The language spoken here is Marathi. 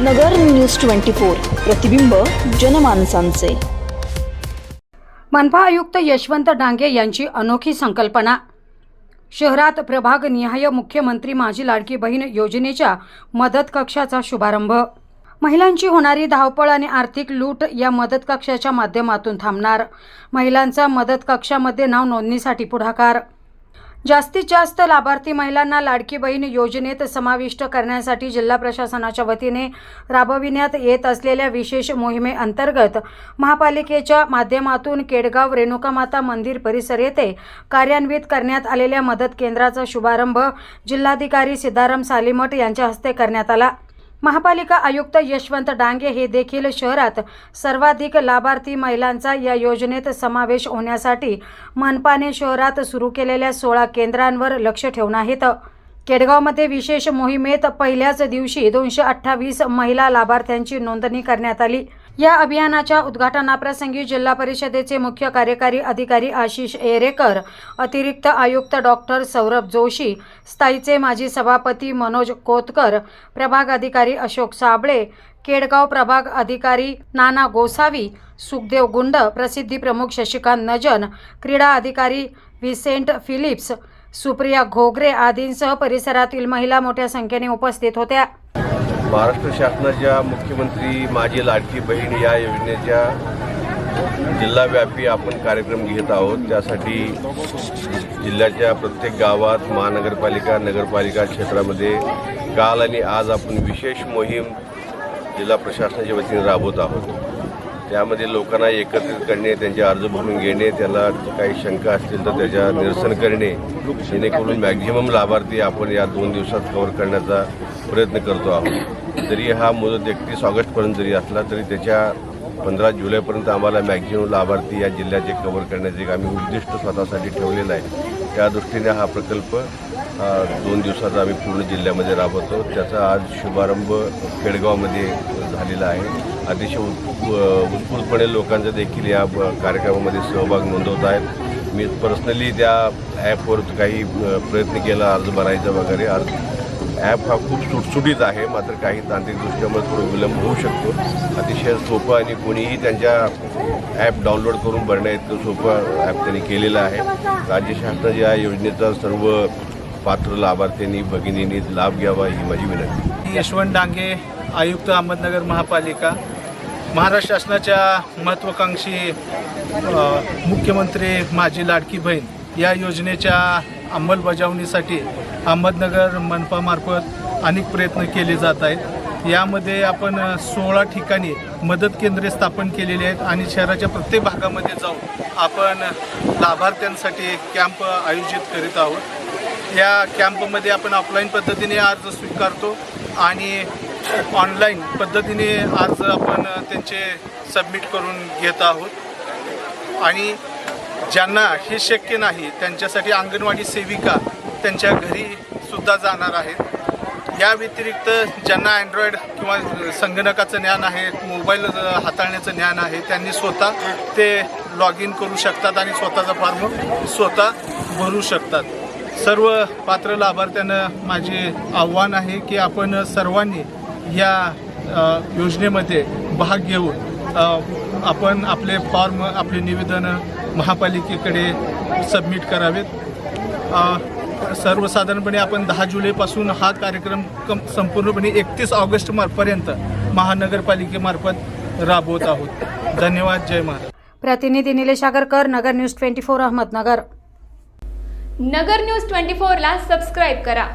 नगर न्यूज ट्वेंटी फोर प्रतिबिंब जनमानसांचे. मनपा आयुक्त यशवंत डांगे यांची अनोखी संकल्पना. शहरात प्रभागनिहाय मुख्यमंत्री माझी लाडकी बहीण योजनेच्या मदत कक्षाचा शुभारंभ. महिलांची होणारी धावपळ आणि आर्थिक लूट या मदत कक्षाच्या माध्यमातून थांबणार. महिलांचा मदत कक्षामध्ये नाव नोंदणीसाठी पुढाकार. जास्तीत जास्त लाभार्थी महिलांना लाडकी बहीण योजनेत समाविष्ट करण्यासाठी जिल्हा प्रशासनाच्या वतीने राबविण्यात येत असलेल्या विशेष मोहिमेअंतर्गत महापालिकेच्या माध्यमातून केडगाव रेणुकामाता मंदिर परिसर येथे कार्यान्वित करण्यात आलेल्या मदत केंद्राचा शुभारंभ जिल्हाधिकारी सिद्धाराम सालीमठ यांच्या हस्ते करण्यात आला. महापालिका आयुक्त यशवंत डांगे हे देखील शहरात सर्वाधिक लाभार्थी महिलांचा या योजनेत समावेश होण्यासाठी मनपाने शहरात सुरू केलेल्या सोळा केंद्रांवर लक्ष ठेवून आहेत. केडगावमध्ये विशेष मोहिमेत पहिल्याच दिवशी दोनशे अठ्ठावीस महिला लाभार्थ्यांची नोंदणी करण्यात आली. या अभियानाच्या उद्घाटनाप्रसंगी जिल्हा परिषदेचे मुख्य कार्यकारी अधिकारी आशिष एरेकर अतिरिक्त आयुक्त डॉक्टर सौरभ जोशी स्थायीचे माजी सभापती मनोज कोतकर प्रभाग अधिकारी अशोक साबळे केडगाव प्रभाग अधिकारी नाना गोसावी सुखदेव गुंड प्रसिद्धी प्रमुख शशिकांत नजन क्रीडा अधिकारी व्हिसेंट फिलिप्स सुप्रिया घोगरे आदींसह परिसरातील महिला मोठ्या संख्येने उपस्थित होत्या. महाराष्ट्र शासनाच्या मुख्यमंत्री माझी लाडकी बहीण या योजनेच्या जिल्हाव्यापी आपण कार्यक्रम घेत आहोत. त्यासाठी जिल्ह्याच्या प्रत्येक गावात महानगरपालिका नगरपालिका क्षेत्रामध्ये काल आणि आज आपण विशेष मोहीम जिल्हा प्रशासनाच्या वतीने राबवत आहोत. त्यामध्ये लोकांना एकत्रित करणे त्यांचे अर्ज भरून घेणे त्याला काही शंका असतील तर त्याच्या निरसन करणे जेणेकरून मॅक्झिमम लाभार्थी आपण या दोन दिवसात कव्हर करण्याचा प्रयत्न करतो आहोत. जरी हा मुदत एकतीस ऑगस्टपर्यंत जरी असला तरी त्याच्या पंधरा जुलैपर्यंत आम्हाला मॅक्झिमम लाभार्थी या जिल्ह्याचे कव्हर करण्याचे एक आम्ही उद्दिष्ट स्वतःसाठी ठेवलेलं आहे. त्या दृष्टीने हा प्रकल्प दोन दिवसाचा आम्ही पूर्ण जिल्ह्यामध्ये राबवतो. त्याचा आज शुभारंभ खेडगावमध्ये झालेला आहे. अतिशय उत् उत्स्फूर्तपणे लोकांचा देखील या कार्यक्रमामध्ये सहभाग नोंदवत आहेत. मी पर्सनली त्या ॲपवर काही प्रयत्न केला अर्ज भरायचा वगैरे. अर्ज ॲप हा खूप सुटसुटीत आहे मात्र काही तांत्रिकदृष्ट्यामुळे थोडं विलंब होऊ शकतो. अतिशय सोपं आणि कोणीही त्यांच्या ॲप डाउनलोड करून भरणं इतकं सोपं ॲप त्यांनी केलेलं आहे. राज्य शासनाच्या या योजनेचा सर्व पात्र लाभार्थ्यांनी भगिनींनी लाभ घ्यावा ही माझी विनंती. यशवंत डांगे आयुक्त अहमदनगर महापालिका. महाराष्ट्र शासनाच्या महत्त्वाकांक्षी मुख्यमंत्री माझी लाडकी बहीण या योजनेच्या अंमलबजावणीसाठी अहमदनगर मनपामार्फत अनेक प्रयत्न केले जात आहेत. यामध्ये आपण सोळा ठिकाणी मदत केंद्रे स्थापन केलेली आहेत आणि शहराच्या प्रत्येक भागामध्ये जाऊन आपण लाभार्थ्यांसाठी कॅम्प आयोजित करीत आहोत. या कॅम्पमध्ये आपण ऑफलाईन पद्धतीने अर्ज स्वीकारतो आणि ऑनलाईन पद्धतीने अर्ज आपण त्यांचे सबमिट करून घेत आहोत. आणि ज्यांना हे शक्य नाही त्यांच्यासाठी अंगणवाडी सेविका त्यांच्या घरी सुद्धा जाणार आहेत. या व्यतिरिक्त ज्यांना अँड्रॉइड किंवा संगणकाचं ज्ञान आहे मोबाईल हाताळण्याचं ज्ञान आहे त्यांनी स्वतः ते लॉग इन करू शकतात आणि स्वतःचा फॉर्म स्वतः भरू शकतात. सर्व पात्र लाभार्थ्यांना माझे आव्हान आहे की आपण सर्वांनी या योजनेमध्ये भाग घेऊन आपण आपले फॉर्म आपले निवेदनं महापालिकेकडे सबमिट करावेत. सर्वसाधारणपणे आपण दहा जुलैपासून हा कार्यक्रम कम संपूर्णपणे एकतीस ऑगस्टपर्यंत महानगरपालिकेमार्फत राबवत आहोत. धन्यवाद. जय महाराज. प्रतिनिधी Nilesh Agarkar Nagar news twenty four Ahmednagar. Nagar news twenty फोरला सबस्क्राईब करा.